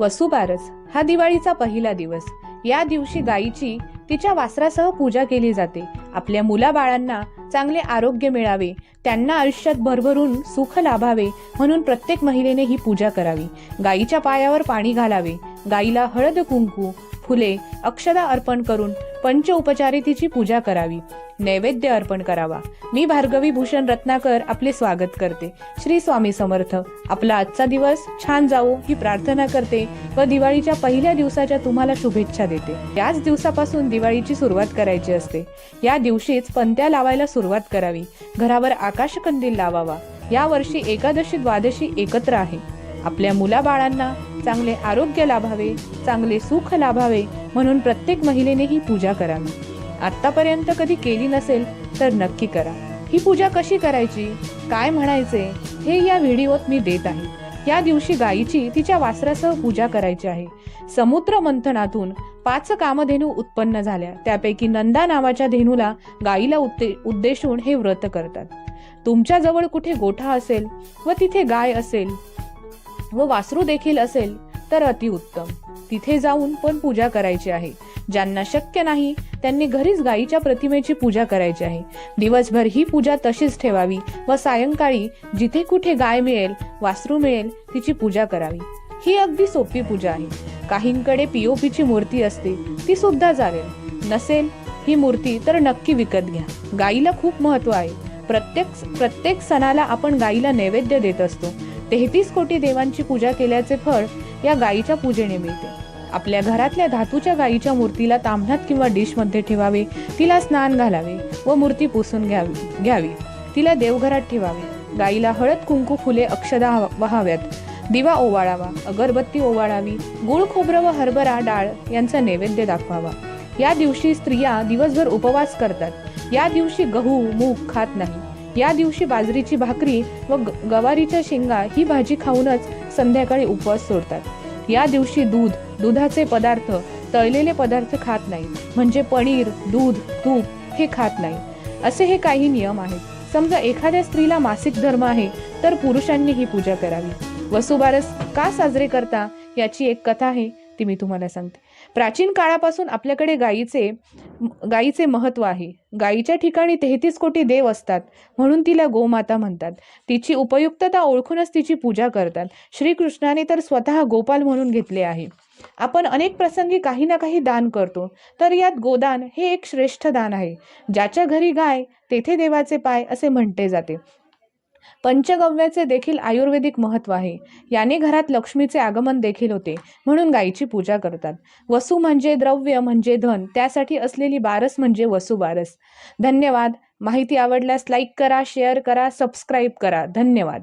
वसुबारस हा दिवाळीचा पहिला दिवस. या दिवशी गायीची तिच्या वासरासह पूजा केली जाते. आपल्या मुलाबाळांना चांगले आरोग्य मिळावे त्यांना आयुष्यात भरभरून सुख लाभावे म्हणून प्रत्येक महिलेने ही पूजा करावी. गायीच्या पायावर पाणी घालावे गायीला हळद कुंकू फुले अक्षदा अर्पण करून पंच उपचारितीची पूजा करावी. नैवेद्य अर्पण करावा. मी भार्गवी भूषण रत्नाकर आपले स्वागत करते. श्री स्वामी समर्थ. आपला आजचा दिवस छान जावो ही प्रार्थना करते व दिवाळीच्या पहिल्या दिवसाच्या तुम्हाला शुभेच्छा देते. याच दिवसापासून दिवाळीची सुरुवात करायची असते. या दिवशीच पंत्या लावायला सुरुवात करावी. घरावर आकाशकंदील लावावा. या वर्षी एकादशी द्वादशी एकत्र आहे. आपल्या मुलाबाळांना चांगले आरोग्य लाभावे चांगले सुख लाभावे म्हणून प्रत्येक महिलेने ही पूजा करावी. आतापर्यंत कधी केली नसेल तर नक्की करा. ही पूजा कशी करायची काय म्हणायचे हे या व्हिडिओत मी देत आहे. या दिवशी गायीची तिच्या वासरासह पूजा करायची आहे. समुद्र मंथनातून पाच कामधेनू उत्पन्न झाल्या. त्यापैकी नंदा नावाच्या धेनूला गायीला उद्दे उद्देशून हे व्रत करतात. तुमच्या जवळ कुठे गोठा असेल व तिथे गाय असेल व वासरू देखील असेल तर अतिउत्तम तिथे जाऊन पण पूजा करायची आहे. ज्यांना शक्य नाही त्यांनी घरीच गायीच्या प्रतिमेची पूजा करायची आहे. दिवसभर ही पूजा तशीच ठेवावी व सायंकाळी जिथे कुठे गाय मिळेल वासरू मिळेल तिची पूजा करावी. ही अगदी सोपी पूजा आहे. काहींकडे पीओपीची मूर्ती असते ती सुद्धा चालेल. नसेल ही मूर्ती तर नक्की विकत घ्या. गायीला खूप महत्त्व आहे. प्रत्येक प्रत्येक सणाला आपण गायीला नैवेद्य देत असतो. तेहतीस कोटी देवांची पूजा केल्याचे फळ या गायीच्या पूजेने मिळते. आपल्या घरातल्या धातूच्या गायीच्या मूर्तीला तांबणात किंवा डिशमध्ये ठेवावे तिला स्नान घालावे व मूर्ती पुसून घ्यावी घ्यावी. तिला देवघरात ठेवावे. गायीला हळद कुंकू फुले अक्षदा वहाव्यात. दिवा ओवाळावा अगरबत्ती ओवाळावी गुळ खोबरं व हरभरा डाळ यांचा नैवेद्य दाखवावा. या दिवशी स्त्रिया दिवसभर उपवास करतात. या दिवशी गहू मूग खात नाही. या दिवशी बाजरीची भाकरी व ग- गवारीच्या शेंगा ही भाजी खाऊनच संध्याकाळी उपवास सोडतात. या दिवशी दूध दुधाचे पदार्थ तळलेले पदार्थ खात नाही म्हणजे पनीर दूध तूप हे खात नाही. असे हे काही नियम आहेत. समजा एखाद्या स्त्रीला मासिक धर्म आहे तर पुरुषांनी ही पूजा करावी. वसुबारस का साजरे करता याची एक कथा आहे. ती मी तुम्हाला सांगते. प्राचीन काळापासून आपल्याकडे गायीचे गायीचे महत्त्व आहे. गायीच्या ठिकाणी तेहतीस कोटी देव असतात म्हणून तिला गोमाता म्हणतात. तिची उपयुक्तता ओळखूनच तिची पूजा करतात. श्रीकृष्णाने तर स्वतः गोपाल म्हणून घेतले आहे. आपण अनेक प्रसंगी काही ना काही दान करतो. तर यात गोदान हे एक श्रेष्ठ दान आहे. ज्याच्या घरी गाय तेथे देवाचे पाय असे म्हटले जाते. पंचगव्याचे देखील आयुर्वेदिक महत्त्व आहे. याने घरात लक्ष्मीचे आगमन देखील होते. म्हणून गायीची पूजा करतात. वसू म्हणजे द्रव्य म्हणजे धन त्यासाठी असलेली बारस म्हणजे वसुबारस धन्यवाद. माहिती आवडल्यास लाईक करा शेअर करा सबस्क्राईब करा. धन्यवाद.